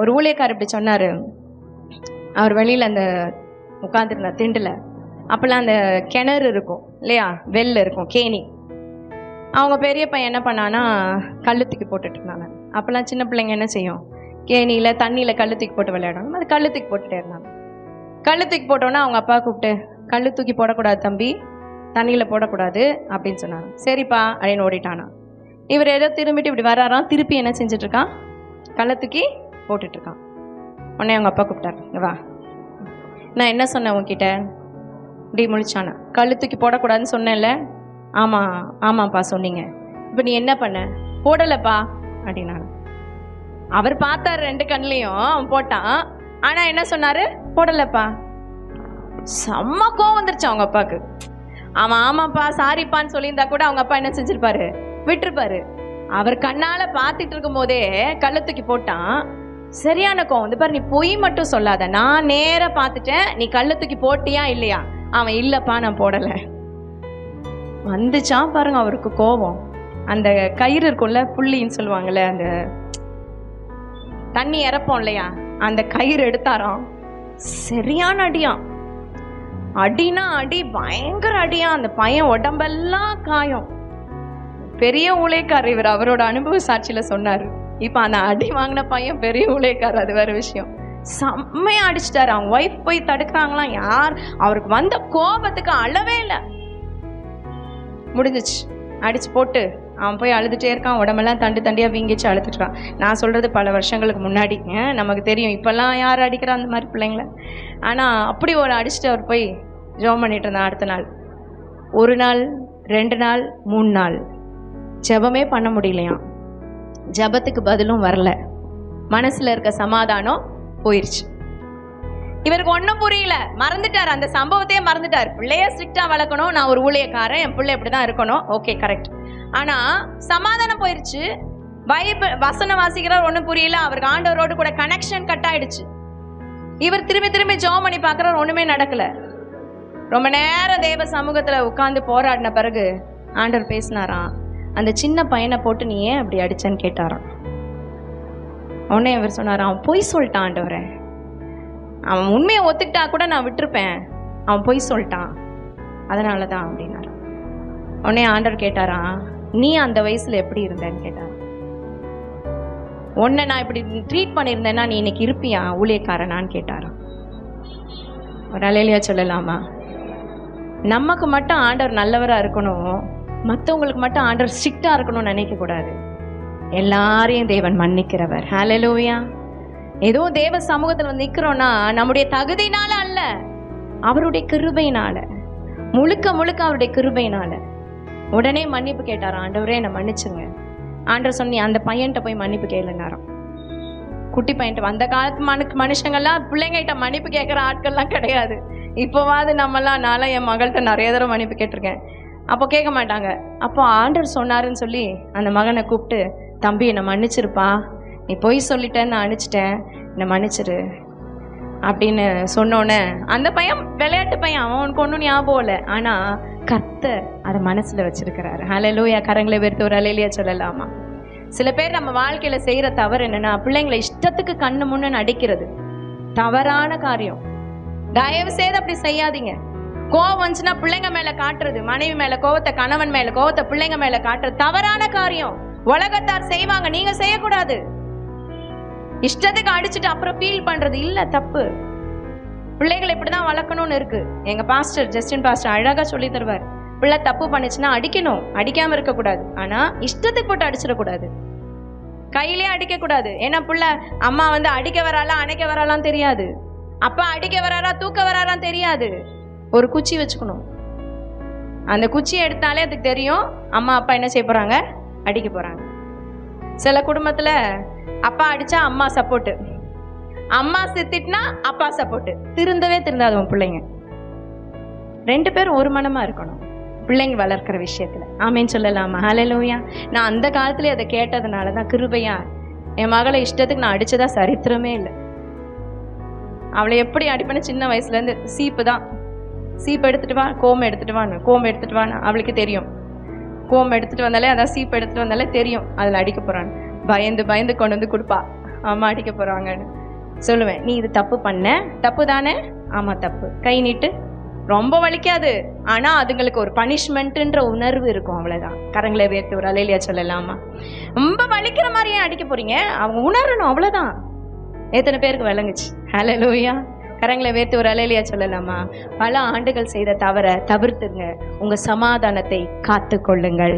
ஒரு ஊழியக்கார் இப்படி சொன்னார். அவர் வெளியில் அந்த உட்காந்துருந்தார் திண்டில். அப்போல்லாம் அந்த கிணறு இருக்கும் இல்லையா? வெல் இருக்கும் கேணி. அவங்க பெரிய பையன் என்ன பண்ணான்னா கழுத்துக்கு தூக்கி போட்டுட்டு இருந்தாங்க. அப்போல்லாம் சின்ன பிள்ளைங்க என்ன செய்யும்? கேணியில் தண்ணியில் கழுத்துக்கு தூக்கி போட்டு விளையாடணும். அது கழுத்துக்கு தூக்கி போட்டுட்டே இருந்தாங்க. கழுத்துக்கு தூக்கி போட்டோன்னா அவங்க அப்பா கூப்பிட்டு கல்லு தூக்கி போடக்கூடாது தம்பி. தண்ணியில் போடக்கூடாது அப்படின்னு சொன்னாங்க. சரிப்பா அப்படின்னு ஓடிட்டானா. இவர் ஏதோ திரும்பிட்டு இப்படி வராராம் திருப்பி என்ன செஞ்சிட்ருக்கான் இருக்கான்? கல்லை போட்டுட்டு இருக்கான் உடனே அவங்க அப்பா கூப்பிட்டாரு. வா. நான் என்ன சொன்னேன் உங்ககிட்ட இப்படி முழிச்சானா. கழுத்துக்கு தூக்கி போடக்கூடாதுன்னு சொன்னேன்ல. ஆமாம் ஆமாப்பா சொன்னீங்க. இப்போ நீ என்ன பண்ண? போடலைப்பா அப்படின்னாங்க. அவர் பார்த்தாரு ரெண்டு கண்ணிலையும் அவன் போட்டான். ஆனால் என்ன சொன்னாரு? போடலைப்பா. செம்ம கோவம் வந்துருச்சு அவங்க அப்பாவுக்கு. அவன் ஆமாப்பா சாரிப்பான்னு சொல்லியிருந்தா கூட அவங்க அப்பா என்ன செஞ்சிருப்பாரு? விட்டுருப்பாரு. அவர் கண்ணால பார்த்துட்டு இருக்கும் போதே கல்லை தூக்கி போட்டான். சரியான கோவம். வந்து பாரு நீ பொய் மட்டும் சொல்லாத. நான் நேர பார்த்துட்டேன். நீ கள்ள தூக்கி போட்டியா இல்லையா? அவன் இல்லப்பா நான் போடலை. வந்துச்சான் பாருங்க அவருக்கு கோபம். அந்த கயிறு இருக்கும்ல புள்ளின்னு சொல்லுவாங்கல்ல அந்த தண்ணி இறப்போம் இல்லையா? அந்த கயிறு எடுத்தாராம். சரியான அடியான் அடினா அடி பயங்கர அடியா. அந்த பையன் உடம்பெல்லாம் காயம். பெரிய ஊழியக்காரர் இவர் அவரோட அனுபவ சாட்சியில சொன்னாரு. இப்போ அந்த அடி வாங்கின பையன் பெரிய ஊழியக்காரர் அது வேற விஷயம். செம்மையாக அடிச்சிட்டாரு. அவங்க ஒய்ஃப் போய் தடுக்கிறாங்களாம் யார்? அவருக்கு வந்த கோபத்துக்கு அளவே இல்லை. முடிஞ்சிச்சு. அடிச்சு போட்டு அவன் போய் அழுதுட்டே இருக்கான். உடம்பெல்லாம் தண்டு தண்டியாக வீங்கிச்சு அழுதுட்டுறான் நான் சொல்கிறது பல வருஷங்களுக்கு முன்னாடி. நமக்கு தெரியும். இப்போல்லாம் யார் அடிக்கிறா அந்த மாதிரி பிள்ளைங்கள? ஆனால் அப்படி ஒரு அடிச்சுட்டு அவர் போய் ஜெபம் பண்ணிட்டு இருந்தான் அடுத்த நாள். ஒரு நாள் ரெண்டு நாள் மூணு நாள். ஜெபமே பண்ண முடியலையாம். ஜெபத்துக்கு பதிலும் வரல. மனசுல இருக்க சமாதானம் போயிருச்சு. இவருக்கு ஒன்றும் புரியல. மறந்துட்டார். அந்த சம்பவத்தையே மறந்துட்டார். பிள்ளைய ஸ்ட்ரிக்டா வளர்க்கணும். நான் ஒரு ஊழியக்காரன். என் பிள்ளை இப்படிதான் இருக்கணும். ஓகே கரெக்ட் ஆனா சமாதானம் போயிருச்சு. பைபிள் வசனம் வாசிக்கிறார் ஒன்றும் புரியல. அவருக்கு ஆண்டவரோடு கூட கனெக்ஷன் கட் ஆயிடுச்சு. இவர் திரும்பி திரும்பி ஜோ பண்ணி பார்க்குறார் ஒண்ணுமே நடக்கல. ரொம்ப நேரம் தேவ சமூகத்துல உட்கார்ந்து போராடின பிறகு ஆண்டவர் பேசினாராம். அந்த சின்ன பையனை போட்டு நீ ஏன் அப்படி அடிச்சேன்னு கேட்டாராம். உடனே இவர் சொன்னார் அவன் பொய் சொல்லிட்டான் ஆண்டவரே அவன் உண்மையை ஒத்துக்கிட்டா கூட நான் விட்டுருப்பேன். அவன் பொய் சொல்லிட்டான். அதனால தான் அப்படின்னாரு உடனே ஆண்டவர் கேட்டாராம் நீ அந்த வயசுல எப்படி இருந்தேன்னு? கேட்டார் உன்னை நான் இப்படி ட்ரீட் பண்ணியிருந்தேன்னா நீ இன்னைக்கு இருப்பியா ஊழியக்காரனான்னு? கேட்டாராம். ஒரு அலையிலையா சொல்லலாமா? நமக்கு மட்டும் ஆண்டவர் நல்லவராக இருக்கணும். மற்றவங்களுக்கு மட்டும் ஆண்டவர் ஸ்ட்ரிக்டாக இருக்கணும்னு நினைக்கக்கூடாது எல்லாரையும் தேவன் மன்னிக்கிறவர். ஹலலோயா ஏதோ தேவ சமூகத்துல வந்து நிற்கிறோன்னா நம்முடைய தகுதியினால அல்ல அவருடைய கிருபையினால. முழுக்க முழுக்க அவருடைய கிருபையினால. உடனே மன்னிப்பு கேட்டார் ஆண்டவரே என்னை மன்னிச்சுங்க ஆண்டவர் சொன்னி அந்த பையன்கிட்ட போய் மன்னிப்பு கேளுனாராம் குட்டி பையன்ட்ட அந்த காலத்து மனு மனுஷங்கள்லாம் பிள்ளைங்கிட்ட மன்னிப்பு கேட்குற ஆட்கள்லாம் கிடையாது. இப்போவாது நம்மலாம் நான்லாம் என் மகள்கிட்ட நிறைய தடவை மன்னிப்பு கேட்டிருக்கேன். அப்போ கேட்க மாட்டாங்க. அப்போ ஆண்டர் சொன்னாருன்னு சொல்லி அந்த மகனை கூப்பிட்டு தம்பி என்னை மன்னிச்சிருப்பா. நீ பொய் சொல்லிட்டேன்னு நான் அனுப்பிச்சிட்டேன் என்னை மன்னிச்சிரு. அப்படின்னு சொன்னோன்னே அந்த பையன் விளையாட்டு பையன் அவனுக்கு ஒன்றும் ஞாபகம் இல்லை. ஆனால் கர்த்தர் அதை மனசில் வச்சிருக்கிறாரு. ஹalleluya கரங்களை வெறுத்து ஒரு அலையிலேயே சொல்லலாமா? சில பேர் நம்ம வாழ்க்கையில் செய்கிற தவறு என்னென்னா பிள்ளைங்களை இஷ்டத்துக்கு கண்ணு முன்னு அடிக்கிறது தவறான காரியம். தயவு செய்து அப்படி செய்யாதீங்க. கோவம் வந்துச்சுன்னா பிள்ளைங்க மேல காட்டுறது மனைவி மேல கோவத்தை கணவன் மேல கோவத்தை பிள்ளைங்க மேல காட்டுறது தவறான காரியம். உலகத்தார் செய்வாங்க நீங்க செய்யக்கூடாது. இஷ்டத்துக்கு அடிச்சுட்டு அப்புறம் ஃபீல் பண்றது இல்ல தப்பு. பிள்ளைகளை இப்படிதான் வளர்க்கணும்னு இருக்கு. எங்க பாஸ்டர் ஜஸ்டின் பாஸ்டர் அழகா சொல்லி தருவார். பிள்ளை தப்பு பண்ணுச்சுன்னா அடிக்கணும். அடிக்காம இருக்கக்கூடாது. ஆனா இஷ்டத்துக்கு போட்டு அடிச்சிடக்கூடாது. கையிலே அடிக்க கூடாது ஏன்னா புள்ள அம்மா வந்து அடிக்க வராளா அணைக்க வராலாம் தெரியாது. அப்பா அடிக்க வராரா தூக்க வராரான்னு தெரியாது. ஒரு குச்சி வச்சுக்கணும். அந்த குச்சியை எடுத்தாலே அதுக்கு தெரியும் அம்மா அப்பா என்ன செய்ய போறாங்க? அடிக்க போறாங்க. சில குடும்பத்துல அப்பா அடிச்சா அம்மா சப்போர்ட்டு அம்மா சித்திட்டுனா அப்பா சப்போர்ட்டு திருந்தவே திருந்தாது உன் பிள்ளைங்க. ரெண்டு பேரும் ஒரு மனமா இருக்கணும். பிள்ளைங்க வளர்க்குற விஷயத்துல. ஆமேன்னு சொல்லலாமா? ஹலலூயா நான் அந்த காலத்துல அதை கேட்டதுனால தான் கிருபையா. என் மகளை இஷ்டத்துக்கு நான் அடிச்சதா சரித்திரமே இல்லை. அவளை எப்படி அடிப்பேன்னு சின்ன வயசுல இருந்து சீப்பு தான். சீப் எடுத்துட்டு வா கோம் எடுத்துட்டு வான்னு. கோம் எடுத்துட்டு வான்னு. அவளுக்கு தெரியும். கோம் எடுத்துட்டு வந்தாலே அதான் சீப் எடுத்துட்டு வந்தாலே தெரியும். அதில் அடிக்க போறான்னு. பயந்து பயந்து கொண்டு வந்து கொடுப்பா. அம்மா அடிக்க போகிறாங்கன்னு சொல்லுவேன் நீ இது தப்பு பண்ண. தப்பு தானே? ஆமாம் தப்பு. கை நீட்டு. ரொம்ப வலிக்காது. ஆனால் அதுங்களுக்கு ஒரு பனிஷ்மெண்ட்டுன்ற உணர்வு இருக்கும் அவ்வளோதான் கரங்களை வேர்த்து ஒரு அலையிலியா சொல்லலாமா? ரொம்ப வலிக்கிற மாதிரி ஏன் அடிக்க போகிறீங்க அவங்க உணரணும் அவ்வளோதான் எத்தனை பேருக்கு விளங்குச்சு? ஹலோ லோயா கரங்களை வேர்த்து ஒரு அலையிலையா சொல்லலாமா? பல ஆண்டுகள் செய்த தவற தவிர்த்துங்க. உங்க சமாதானத்தை காத்து கொள்ளுங்கள்